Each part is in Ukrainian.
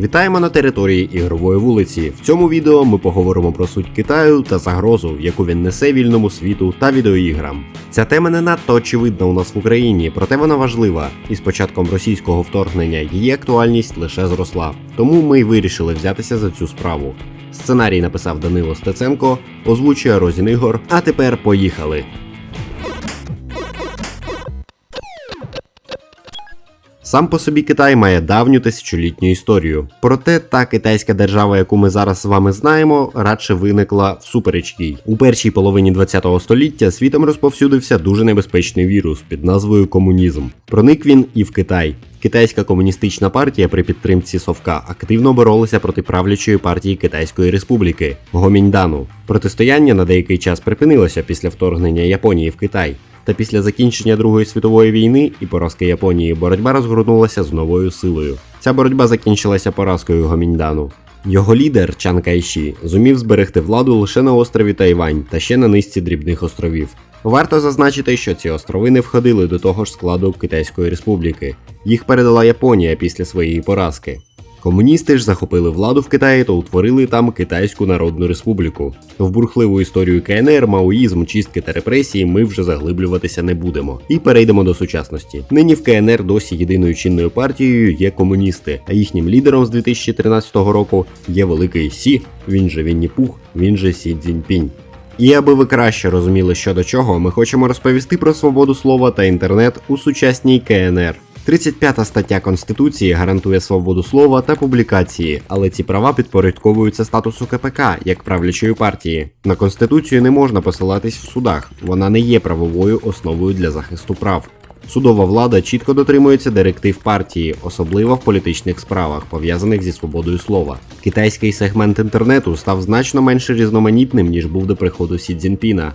Вітаємо на території ігрової вулиці. В цьому відео ми поговоримо про суть Китаю та загрозу, яку він несе вільному світу та відеоіграм. Ця тема не надто очевидна у нас в Україні, проте вона важлива. І з початком російського вторгнення її актуальність лише зросла. Тому ми й вирішили взятися за цю справу. Сценарій написав Данило Стеценко, озвучує Розін Ігор. А тепер поїхали. Сам по собі Китай має давню тисячолітню історію. Проте та китайська держава, яку ми зараз з вами знаємо, радше виникла всупереч їй. У першій половині ХХ століття світом розповсюдився дуже небезпечний вірус під назвою комунізм. Проник він і в Китай. Китайська комуністична партія при підтримці Совка активно боролася проти правлячої партії Китайської Республіки Гоміньдану. Протистояння на деякий час припинилося після вторгнення Японії в Китай. Та після закінчення Другої світової війни і поразки Японії боротьба розгорнулася з новою силою. Ця боротьба закінчилася поразкою Гоміньдану. Його лідер Чан Кайші зумів зберегти владу лише на острові Тайвань та ще на низці дрібних островів. Варто зазначити, що ці острови не входили до того ж складу Китайської республіки. Їх передала Японія після своєї поразки. Комуністи ж захопили владу в Китаї та утворили там Китайську Народну Республіку. В бурхливу історію КНР, маоїзм, чистки та репресії ми вже заглиблюватися не будемо. І перейдемо до сучасності. Нині в КНР досі єдиною чинною партією є комуністи, а їхнім лідером з 2013 року є великий Сі, він же Вінні Пух, він же Сі Цзіньпінь. І аби ви краще розуміли, що до чого, ми хочемо розповісти про свободу слова та інтернет у сучасній КНР. 35 стаття Конституції гарантує свободу слова та публікації, але ці права підпорядковуються статусу КПК як правлячої партії. На конституцію не можна посилатись в судах, вона не є правовою основою для захисту прав. Судова влада чітко дотримується директив партії, особливо в політичних справах, пов'язаних зі свободою слова. Китайський сегмент інтернету став значно менш різноманітним ніж був до приходу Сі Цзіньпіна.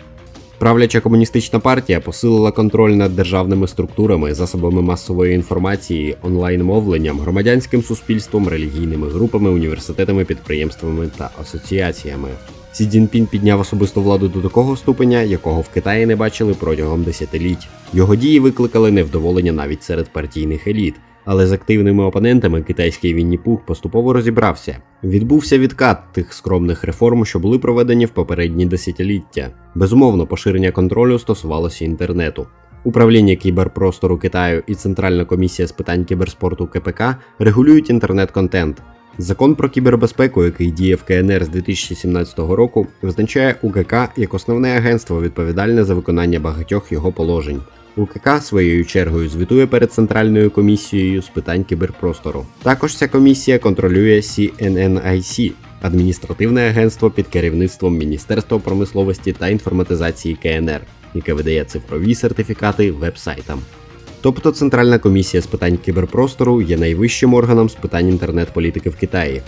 Правляча комуністична партія посилила контроль над державними структурами, засобами масової інформації, онлайн-мовленням, громадянським суспільством, релігійними групами, університетами, підприємствами та асоціаціями. Сі Цзіньпін підняв особисту владу до такого ступеня, якого в Китаї не бачили протягом десятиліть. Його дії викликали невдоволення навіть серед партійних еліт. Але з активними опонентами китайський Вінні Пух поступово розібрався. Відбувся відкат тих скромних реформ, що були проведені в попередні десятиліття. Безумовно, поширення контролю стосувалося інтернету. Управління кіберпростору Китаю і Центральна комісія з питань кіберспорту КПК регулюють інтернет-контент. Закон про кібербезпеку, який діє в КНР з 2017 року, визначає УКК як основне агентство, відповідальне за виконання багатьох його положень. УКК своєю чергою звітує перед Центральною комісією з питань кіберпростору. Також ця комісія контролює CNNIC – адміністративне агентство під керівництвом Міністерства промисловості та інформатизації КНР, яке видає цифрові сертифікати веб-сайтам. Тобто Центральна комісія з питань кіберпростору є найвищим органом з питань інтернет-політики в Китаї.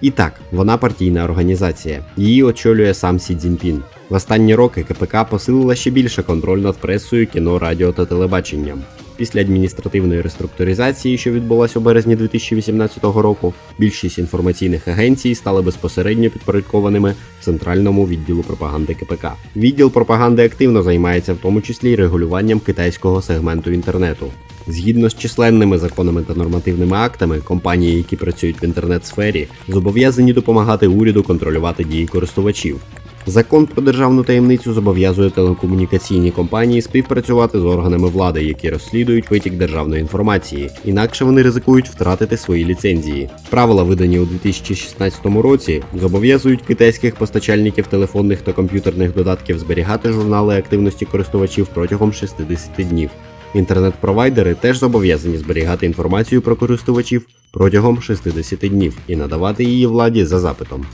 І так, вона партійна організація. Її очолює сам Сі Цзіньпін. В останні роки КПК посилила ще більше контроль над пресою, кіно, радіо та телебаченням. Після адміністративної реструктуризації, що відбулася у березні 2018 року, більшість інформаційних агенцій стали безпосередньо підпорядкованими центральному відділу пропаганди КПК. Відділ пропаганди активно займається в тому числі й регулюванням китайського сегменту інтернету. Згідно з численними законами та нормативними актами, компанії, які працюють в інтернет-сфері, зобов'язані допомагати уряду контролювати дії користувачів. Закон про державну таємницю зобов'язує телекомунікаційні компанії співпрацювати з органами влади, які розслідують витік державної інформації, інакше вони ризикують втратити свої ліцензії. Правила, видані у 2016 році, зобов'язують китайських постачальників телефонних та комп'ютерних додатків зберігати журнали активності користувачів протягом 60 днів. Інтернет-провайдери теж зобов'язані зберігати інформацію про користувачів протягом 60 днів і надавати її владі за запитом.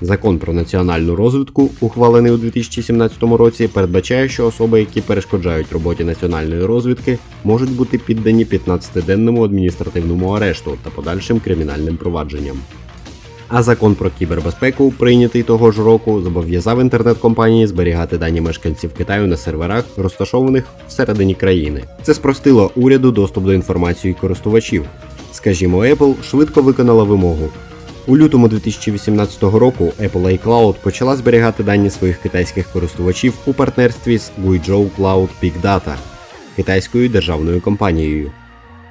Закон про національну розвідку, ухвалений у 2017 році, передбачає, що особи, які перешкоджають роботі національної розвідки, можуть бути піддані 15-денному адміністративному арешту та подальшим кримінальним провадженням. А закон про кібербезпеку, прийнятий того ж року, зобов'язав інтернет-компанії зберігати дані мешканців Китаю на серверах, розташованих всередині країни. Це спростило уряду доступ до інформації користувачів. Скажімо, Apple швидко виконала вимогу. У лютому 2018 року Apple iCloud почала зберігати дані своїх китайських користувачів у партнерстві з Guizhou Cloud Big Data, китайською державною компанією.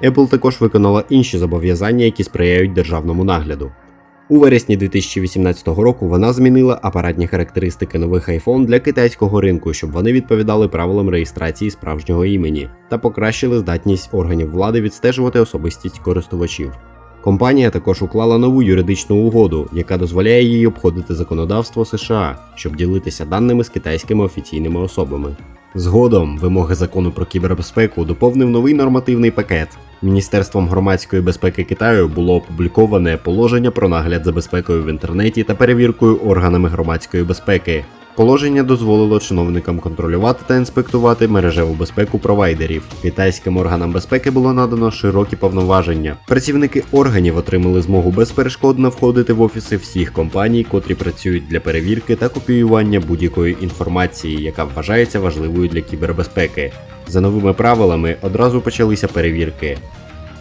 Apple також виконала інші зобов'язання, які сприяють державному нагляду. У вересні 2018 року вона змінила апаратні характеристики нових iPhone для китайського ринку, щоб вони відповідали правилам реєстрації справжнього імені та покращили здатність органів влади відстежувати особистість користувачів. Компанія також уклала нову юридичну угоду, яка дозволяє їй обходити законодавство США, щоб ділитися даними з китайськими офіційними особами. Згодом вимоги закону про кібербезпеку доповнив новий нормативний пакет. Міністерством громадської безпеки Китаю було опубліковане положення про нагляд за безпекою в інтернеті та перевіркою органами громадської безпеки. Положення дозволило чиновникам контролювати та інспектувати мережеву безпеку провайдерів. Китайським органам безпеки було надано широкі повноваження. Працівники органів отримали змогу безперешкодно входити в офіси всіх компаній, котрі працюють для перевірки та копіювання будь-якої інформації, яка вважається важливою для кібербезпеки. За новими правилами одразу почалися перевірки.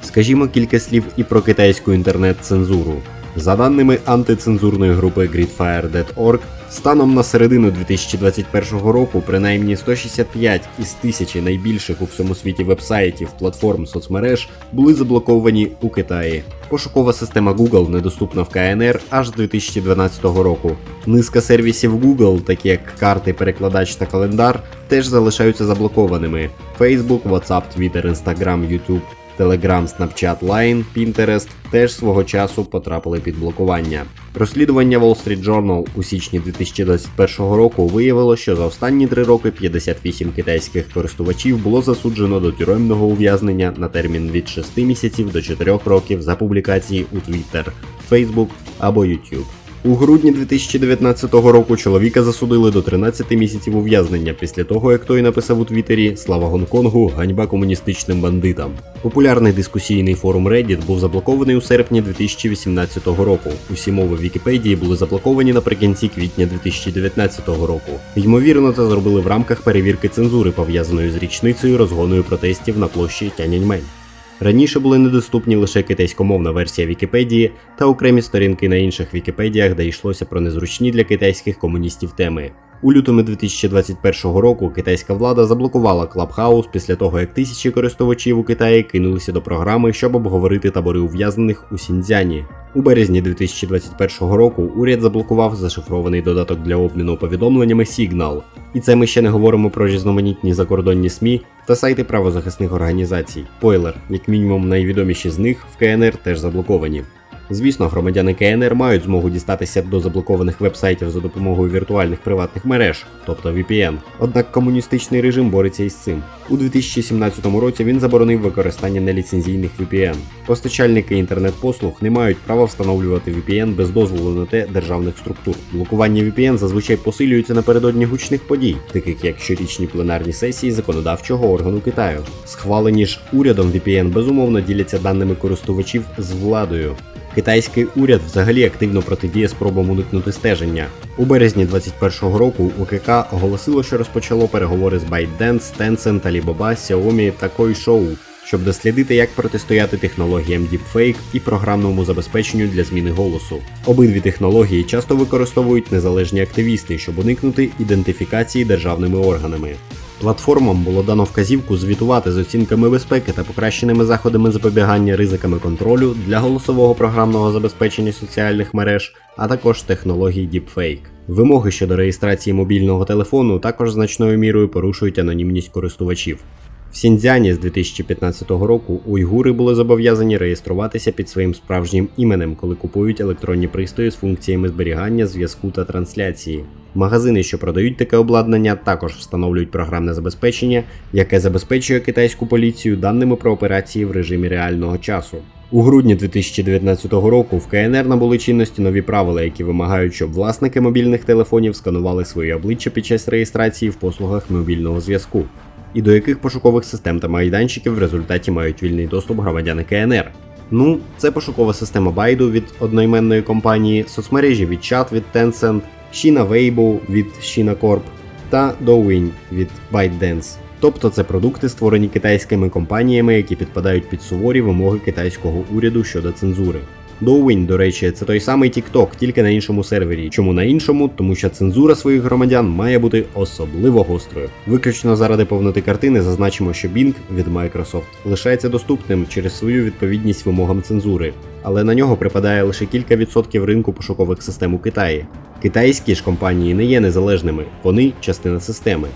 Скажімо кілька слів і про китайську інтернет-цензуру. За даними антицензурної групи GridFire.org, станом на середину 2021 року принаймні 165 із тисячі найбільших у всьому світі вебсайтів, платформ соцмереж були заблоковані у Китаї. Пошукова система Google недоступна в КНР аж з 2012 року. Низка сервісів Google, такі як карти, перекладач та календар, теж залишаються заблокованими. Facebook, WhatsApp, Twitter, Instagram, YouTube Telegram, Snapchat, Line, Pinterest теж свого часу потрапили під блокування. Розслідування Wall Street Journal у січні 2021 року виявило, що за останні три роки 58 китайських користувачів було засуджено до тюремного ув'язнення на термін від 6 місяців до 4 років за публікації у Twitter, Facebook або YouTube. У грудні 2019 року чоловіка засудили до 13 місяців ув'язнення після того, як той написав у Твіттері Слава Гонконгу, ганьба комуністичним бандитам. Популярний дискусійний форум Reddit був заблокований у серпні 2018 року. Усі мови Вікіпедії були заблоковані наприкінці квітня 2019 року. Ймовірно, це зробили в рамках перевірки цензури, пов'язаної з річницею розгоною протестів на площі Тяньаньмень. Раніше були недоступні лише китайськомовна версія Вікіпедії та окремі сторінки на інших Вікіпедіях, де йшлося про незручні для китайських комуністів теми. У лютому 2021 року китайська влада заблокувала Clubhouse після того, як тисячі користувачів у Китаї кинулися до програми, щоб обговорити табори ув'язнених у Сіньцзяні. У березні 2021 року уряд заблокував зашифрований додаток для обміну повідомленнями Signal. І це ми ще не говоримо про різноманітні закордонні СМІ та сайти правозахисних організацій. Пойлер, як мінімум найвідоміші з них в КНР теж заблоковані. Звісно, громадяни КНР мають змогу дістатися до заблокованих вебсайтів за допомогою віртуальних приватних мереж, тобто VPN. Однак комуністичний режим бореться із цим. У 2017 році він заборонив використання неліцензійних VPN. Постачальники інтернет-послуг не мають права встановлювати VPN без дозволу на те державних структур. Блокування VPN зазвичай посилюється напередодні гучних подій, таких як щорічні пленарні сесії законодавчого органу Китаю. Схвалені ж урядом VPN безумовно діляться даними користувачів з владою. Китайський уряд взагалі активно протидіє спробам уникнути стеження. У березні 2021 року УКК оголосило, що розпочало переговори з ByteDance, Tencent, Alibaba, Xiaomi та Koishow, щоб дослідити, як протистояти технологіям Deepfake і програмному забезпеченню для зміни голосу. Обидві технології часто використовують незалежні активісти, щоб уникнути ідентифікації державними органами. Платформам було дано вказівку звітувати з оцінками безпеки та покращеними заходами запобігання ризиками контролю для голосового програмного забезпечення соціальних мереж, а також технологій Deepfake. Вимоги щодо реєстрації мобільного телефону також значною мірою порушують анонімність користувачів. В Сіньцзяні з 2015 року уйгури були зобов'язані реєструватися під своїм справжнім іменем, коли купують електронні пристрої з функціями зберігання, зв'язку та трансляції. Магазини, що продають таке обладнання, також встановлюють програмне забезпечення, яке забезпечує китайську поліцію даними про операції в режимі реального часу. У грудні 2019 року в КНР набули чинності нові правила, які вимагають, щоб власники мобільних телефонів сканували свої обличчя під час реєстрації в послугах мобільного зв'язку і до яких пошукових систем та майданчиків в результаті мають вільний доступ громадяни КНР. Ну, це пошукова система Baidu від одноіменної компанії, соцмережі від Chat від Tencent, Shina Weibo від Shina Corp та Douyin від ByteDance. Тобто це продукти, створені китайськими компаніями, які підпадають під суворі вимоги китайського уряду щодо цензури. Douyin, до речі, це той самий TikTok, тільки на іншому сервері. Чому на іншому? Тому що цензура своїх громадян має бути особливо гострою. Виключно заради повноти картини зазначимо, що Bing від Microsoft лишається доступним через свою відповідність вимогам цензури, але на нього припадає лише кілька відсотків ринку пошукових систем у Китаї. Китайські ж компанії не є незалежними, вони частина системи.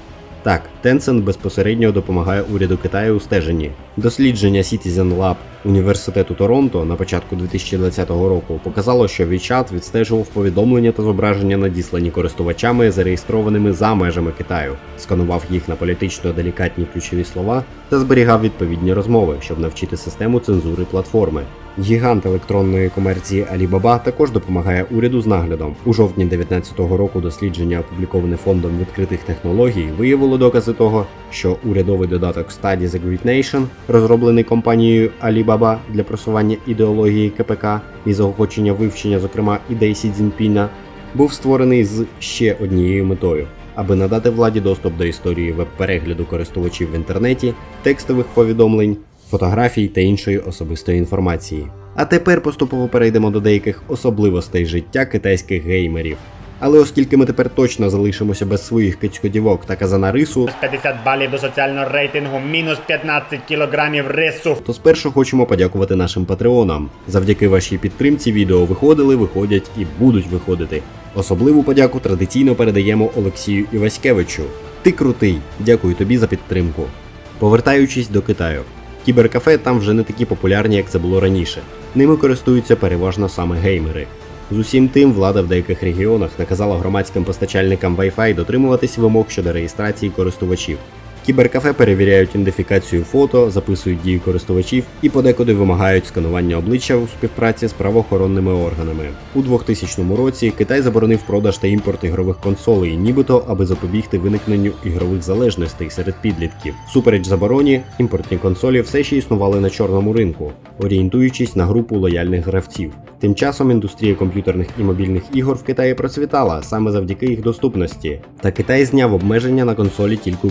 Так, Tencent безпосередньо допомагає уряду Китаю у стеженні. Дослідження Citizen Lab університету Торонто на початку 2020 року показало, що WeChat відстежував повідомлення та зображення, надіслані користувачами, зареєстрованими за межами Китаю, сканував їх на політично делікатні ключові слова та зберігав відповідні розмови, щоб навчити систему цензури платформи. Гігант електронної комерції Alibaba також допомагає уряду з наглядом. У жовтні 2019 року дослідження, опубліковане фондом відкритих технологій, виявило докази того, що урядовий додаток Study the Great Nation, розроблений компанією Alibaba для просування ідеології КПК і заохочення вивчення, зокрема ідей Сі Цзіньпіна, був створений з ще однією метою. Аби надати владі доступ до історії веб-перегляду користувачів в інтернеті, текстових повідомлень, фотографій та іншої особистої інформації. А тепер поступово перейдемо до деяких особливостей життя китайських геймерів. Але оскільки ми тепер точно залишимося без своїх кицькодівок та казана рису, 50 балів до соціального рейтингу, мінус 15 кілограмів рису. то спершу хочемо подякувати нашим патреонам. Завдяки вашій підтримці відео виходили, виходять і будуть виходити. Особливу подяку традиційно передаємо Олексію Іваськевичу. Ти крутий, дякую тобі за підтримку. Повертаючись до Китаю, кіберкафе там вже не такі популярні, як це було раніше. Ними користуються переважно саме геймери. З усім тим, влада в деяких регіонах наказала громадським постачальникам Wi-Fi дотримуватись вимог щодо реєстрації користувачів. Кіберкафе перевіряють ідентифікацію фото, записують дії користувачів і подекуди вимагають сканування обличчя у співпраці з правоохоронними органами. У 2000 році Китай заборонив продаж та імпорт ігрових консолей, нібито аби запобігти виникненню ігрових залежностей серед підлітків. Супереч забороні, імпортні консолі все ще існували на чорному ринку, орієнтуючись на групу лояльних гравців. Тим часом індустрія комп'ютерних і мобільних ігор в Китаї процвітала саме завдяки їх доступності. Та Китай зняв обмеження на консолі тільки у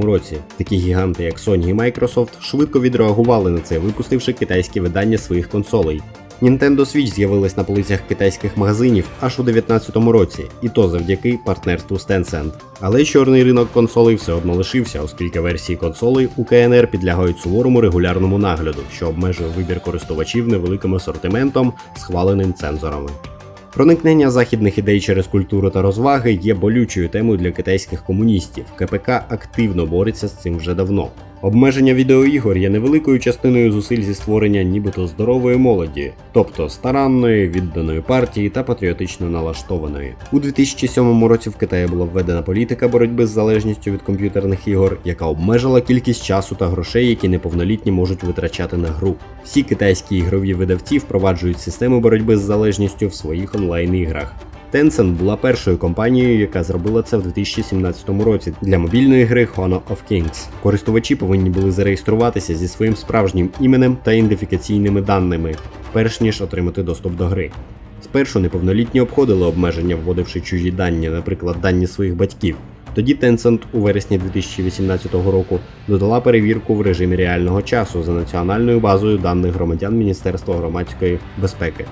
2015 році. Такі гіганти, як Sony і Microsoft, швидко відреагували на це, випустивши китайські видання своїх консолей. Nintendo Switch з'явилась на полицях китайських магазинів аж у 2019 році, і то завдяки партнерству з Tencent. Але чорний ринок консолей все одно лишився, оскільки версії консолей у КНР підлягають суворому регулярному нагляду, що обмежує вибір користувачів невеликим асортиментом, схваленим цензорами. Проникнення західних ідей через культуру та розваги є болючою темою для китайських комуністів. КПК активно бореться з цим вже давно. Обмеження відеоігор є невеликою частиною зусиль зі створення нібито здорової молоді, тобто старанної, відданої партії та патріотично налаштованої. У 2007 році в Китаї була введена політика боротьби з залежністю від комп'ютерних ігор, яка обмежила кількість часу та грошей, які неповнолітні можуть витрачати на гру. Всі китайські ігрові видавці впроваджують систему боротьби з залежністю в своїх онлайн-іграх. Tencent була першою компанією, яка зробила це в 2017 році для мобільної гри Honor of Kings. Користувачі повинні були зареєструватися зі своїм справжнім іменем та ідентифікаційними даними, перш ніж отримати доступ до гри. Спершу неповнолітні обходили обмеження, вводивши чужі дані, наприклад, дані своїх батьків. Тоді Tencent у вересні 2018 року додала перевірку в режимі реального часу за національною базою даних громадян Міністерства громадської безпеки.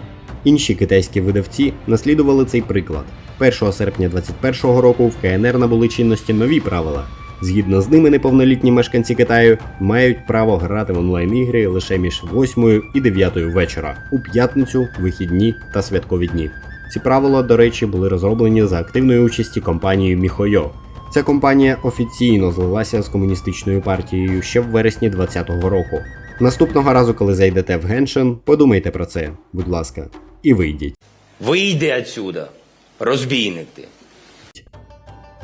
Інші китайські видавці наслідували цей приклад. 1 серпня 2021 року в КНР набули чинності нові правила. Згідно з ними, неповнолітні мешканці Китаю мають право грати в онлайн-ігри лише між 8 і 9 вечора у п'ятницю, вихідні та святкові дні. Ці правила, до речі, були розроблені за активної участі компанією Міхойо. Ця компанія офіційно злилася з комуністичною партією ще в вересні 2020 року. Наступного разу, коли зайдете в Геншин, подумайте про це, будь ласка, і вийдіть. Вийди отсюда, розбійник ти.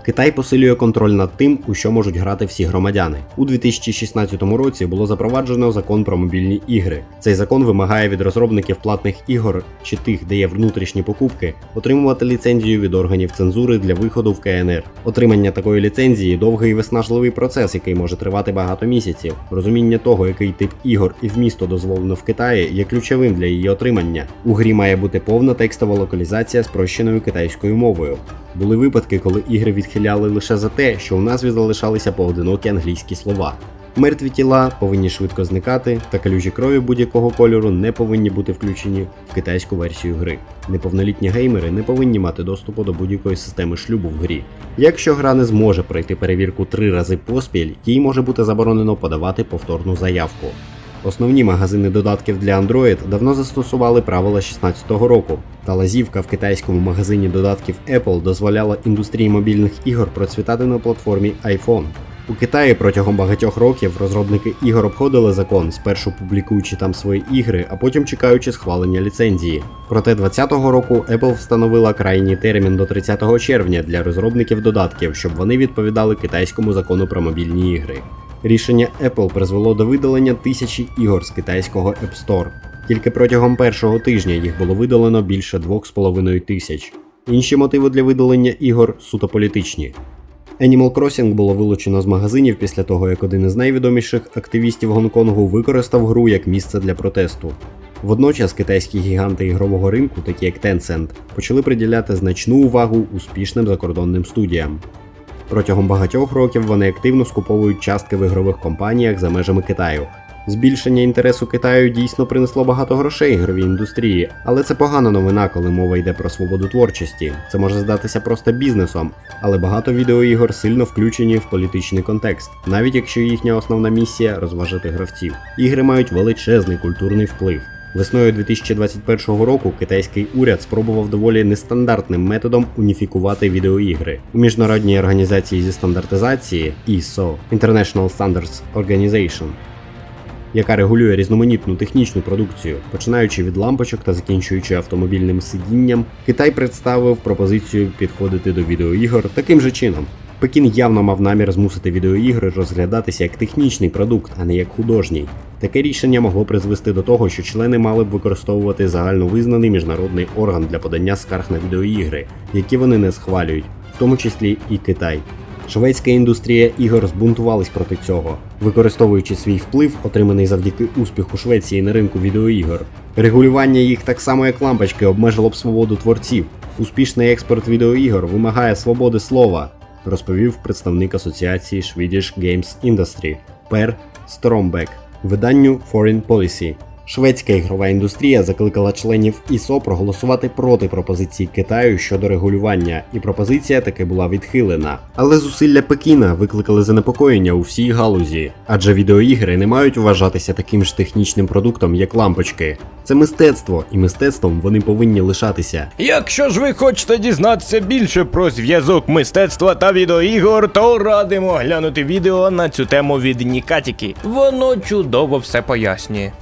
Китай посилює контроль над тим, у що можуть грати всі громадяни. У 2016 році було запроваджено закон про мобільні ігри. Цей закон вимагає від розробників платних ігор чи тих, де є внутрішні покупки, отримувати ліцензію від органів цензури для виходу в КНР. Отримання такої ліцензії довгий і виснажливий процес, який може тривати багато місяців. Розуміння того, який тип ігор і вмісто дозволено в Китаї, є ключовим для її отримання. У грі має бути повна текстова локалізація спрощеною китайською мовою. Були випадки, коли ігри відхиляли лише за те, що у назві залишалися поодинокі англійські слова. Мертві тіла повинні швидко зникати, та калюжі крові будь-якого кольору не повинні бути включені в китайську версію гри. Неповнолітні геймери не повинні мати доступу до будь-якої системи шлюбу в грі. Якщо гра не зможе пройти перевірку три рази поспіль, їй може бути заборонено подавати повторну заявку. Основні магазини додатків для Android давно застосували правила 16-го року, та лазівка в китайському магазині додатків Apple дозволяла індустрії мобільних ігор процвітати на платформі iPhone. У Китаї протягом багатьох років розробники ігор обходили закон, спершу публікуючи там свої ігри, а потім чекаючи схвалення ліцензії. Проте 2020 року Apple встановила крайній термін до 30 червня для розробників додатків, щоб вони відповідали китайському закону про мобільні ігри. Рішення Apple призвело до видалення тисячі ігор з китайського App Store. Тільки протягом першого тижня їх було видалено більше 2,5 тисяч. Інші мотиви для видалення ігор суто політичні. Animal Crossing було вилучено з магазинів після того, як один із найвідоміших активістів Гонконгу використав гру як місце для протесту. Водночас китайські гіганти ігрового ринку, такі як Tencent, почали приділяти значну увагу успішним закордонним студіям. Протягом багатьох років вони активно скуповують частки в ігрових компаніях за межами Китаю. Збільшення інтересу Китаю дійсно принесло багато грошей ігровій індустрії, але це погана новина, коли мова йде про свободу творчості. Це може здатися просто бізнесом, але багато відеоігор сильно включені в політичний контекст, навіть якщо їхня основна місія розважити гравців. Ігри мають величезний культурний вплив. Весною 2021 року китайський уряд спробував доволі нестандартним методом уніфікувати відеоігри у міжнародній організації зі стандартизації ISO International Standards Organization, яка регулює різноманітну технічну продукцію, починаючи від лампочок та закінчуючи автомобільним сидінням, Китай представив пропозицію підходити до відеоігор таким же чином. Пекін явно мав намір змусити відеоігри розглядатися як технічний продукт, а не як художній. Таке рішення могло призвести до того, що члени мали б використовувати загальновизнаний міжнародний орган для подання скарг на відеоігри, які вони не схвалюють, в тому числі і Китай. Шведська індустрія ігор збунтувалась проти цього, використовуючи свій вплив, отриманий завдяки успіху Швеції на ринку відеоігор. Регулювання їх так само як лампочки обмежило б свободу творців. Успішний експорт відеоігор вимагає свободи слова, розповів представник асоціації Swedish Games Industry Пер Стромбек виданню Foreign Policy. Шведська ігрова індустрія закликала членів ІСО проголосувати проти пропозиції Китаю щодо регулювання, і пропозиція таки була відхилена. Але зусилля Пекіна викликали занепокоєння у всій галузі, адже відеоігри не мають вважатися таким ж технічним продуктом, як лампочки. Це мистецтво, і мистецтвом вони повинні лишатися. Якщо ж ви хочете дізнатися більше про зв'язок мистецтва та відеоігор, то радимо глянути відео на цю тему від Нікатіки. Воно чудово все пояснює.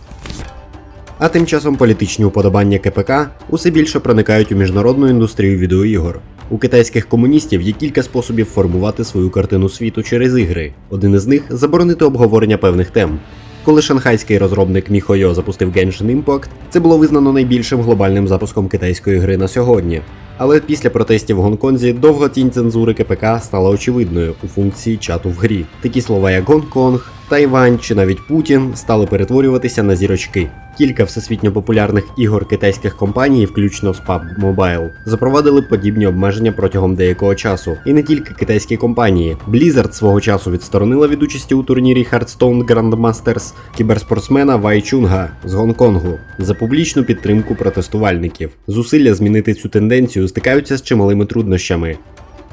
А тим часом політичні уподобання КПК усе більше проникають у міжнародну індустрію відеоігор. У китайських комуністів є кілька способів формувати свою картину світу через ігри. Один із них заборонити обговорення певних тем. Коли шанхайський розробник Міхойо запустив Genshin Impact, це було визнано найбільшим глобальним запуском китайської гри на сьогодні. Але після протестів в Гонконзі довго тінь цензури КПК стала очевидною у функції чату в грі. Такі слова як Гонконг, Тайвань чи навіть Путін стали перетворюватися на зірочки. Кілька всесвітньо популярних ігор китайських компаній, включно з PUBG Mobile, запровадили подібні обмеження протягом деякого часу. І не тільки китайські компанії. Blizzard свого часу відсторонила від участі у турнірі Hearthstone Grandmasters кіберспортсмена Вай Чунга з Гонконгу за публічну підтримку протестувальників. Зусилля змінити цю тенденцію стикаються з чималими труднощами.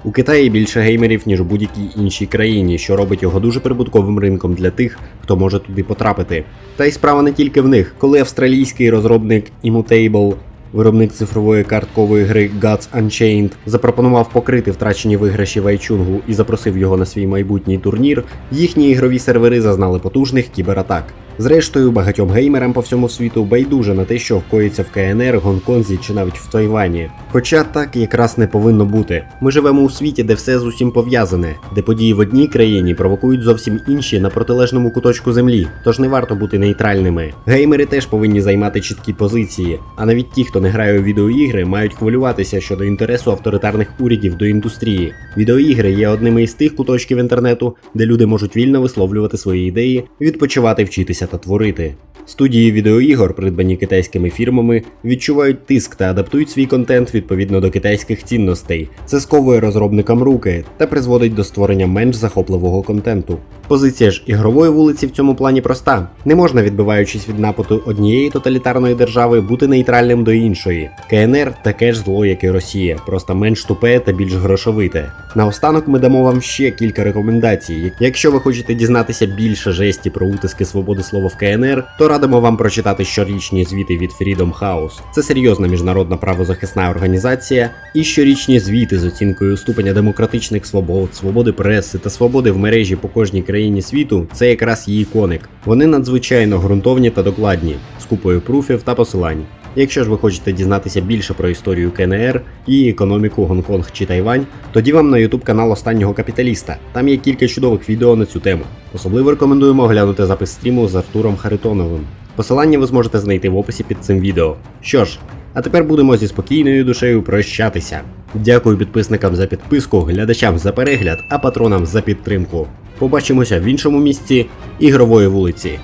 У Китаї більше геймерів, ніж у будь-якій іншій країні, що робить його дуже прибутковим ринком для тих, хто може туди потрапити. Та й справа не тільки в них, коли австралійський розробник Immutable, виробник цифрової карткової гри Gods Unchained, запропонував покрити втрачені виграші Вайчунгу і запросив його на свій майбутній турнір, їхні ігрові сервери зазнали потужних кібератак. Зрештою, багатьом геймерам по всьому світу байдуже на те, що вкоїться в КНР, Гонконзі чи навіть в Тайвані. Хоча так якраз не повинно бути. Ми живемо у світі, де все з усім пов'язане, де події в одній країні провокують зовсім інші на протилежному куточку землі, тож не варто бути нейтральними. Геймери теж повинні займати чіткі позиції, а навіть ті, хто не грає у відеоігри, мають хвилюватися щодо інтересу авторитарних урядів до індустрії. Відеоігри є одними із тих куточків інтернету, де люди можуть вільно висловлювати свої ідеї, відпочивати, вчитися та творити. Студії відеоігор, придбані китайськими фірмами, відчувають тиск та адаптують свій контент відповідно до китайських цінностей. Це сковує розробникам руки та призводить до створення менш захопливого контенту. Позиція ж ігрової вулиці в цьому плані проста: не можна, відбиваючись від нападу однієї тоталітарної держави, бути нейтральним до іншої. КНР таке ж зло, як і Росія, просто менш тупе та більш грошовите. Наостанок ми дамо вам ще кілька рекомендацій. Якщо ви хочете дізнатися більше жесті про утиски свободи слова в КНР, то радимо вам прочитати щорічні звіти від Freedom House. Це серйозна міжнародна правозахисна організація, і щорічні звіти з оцінкою ступеня демократичних свобод, свободи преси та свободи в мережі по кожній країні світу це якраз її коник. Вони надзвичайно ґрунтовні та докладні, з купою пруфів та посилань. Якщо ж ви хочете дізнатися більше про історію КНР, її економіку, Гонконг чи Тайвань, тоді вам на YouTube канал останнього капіталіста. Там є кілька чудових відео на цю тему. Особливо рекомендуємо оглянути запис стріму з Артуром Харитоновим. Посилання ви зможете знайти в описі під цим відео. Що ж, а тепер будемо зі спокійною душею прощатися. Дякую підписникам за підписку, глядачам за перегляд, а патронам за підтримку. Побачимося в іншому місці ігрової вулиці.